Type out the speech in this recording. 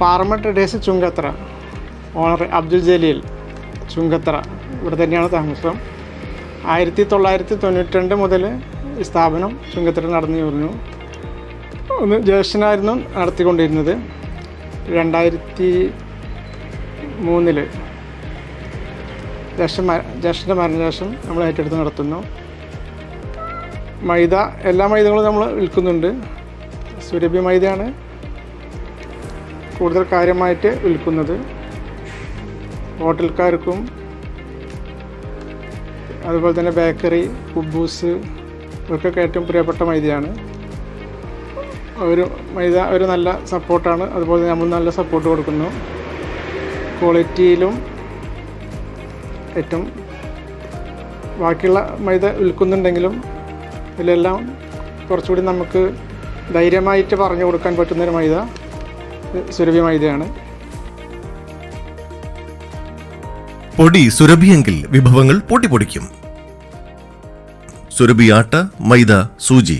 പാറമ traders Chungathara. Owner Abdul Jaleel Chungathara. ഇവിടെ തന്നെയാണ് താമസം. ആയിരത്തി തൊള്ളായിരത്തി തൊണ്ണൂറ്റി രണ്ട് മുതൽ ഈ സ്ഥാപനം ചുങ്കത്ര നടന്നു വരുന്നു ഒന്ന് ജ്യേഷ്ഠനായിരുന്നു നടത്തിക്കൊണ്ടിരുന്നത്. രണ്ടായിരത്തി മൂന്നിൽ ജ്യേഷ്ഠ ജ്യേഷ്ഠന്റെ മരണശേഷം നമ്മൾ ഏറ്റെടുത്ത് നടത്തുന്നു. മൈദ എല്ലാ മൈദകളും നമ്മൾ വിൽക്കുന്നുണ്ട്. സുരഭി മൈദയാണ്. കൂടുതൽ കാര്യമായിട്ട് വിൽക്കുന്നത് ഹോട്ടൽക്കാർക്കും അതുപോലെ തന്നെ ബേക്കറി കുബൂസ് ഇവർക്കൊക്കെ ഏറ്റവും പ്രിയപ്പെട്ട മൈദയാണ്. ഒരു മൈദ ഒരു നല്ല സപ്പോർട്ടാണ്. അതുപോലെ നമ്മൾ നല്ല സപ്പോർട്ട് കൊടുക്കുന്നു. ക്വാളിറ്റിയിലും ഏറ്റവും ബാക്കിയുള്ള മൈദ വിൽക്കുന്നുണ്ടെങ്കിലും ഇതിലെല്ലാം കുറച്ചുകൂടി നമുക്ക് ധൈര്യമായിട്ട് പറഞ്ഞു കൊടുക്കാൻ പറ്റുന്നൊരു മൈദ. സുരഭി മൈദയാണ് പൊടി സുരഭിയെങ്കിൽ വിഭവങ്ങൾ പൊട്ടിപ്പൊടിക്കും ആട്ട മൈദ സൂചി.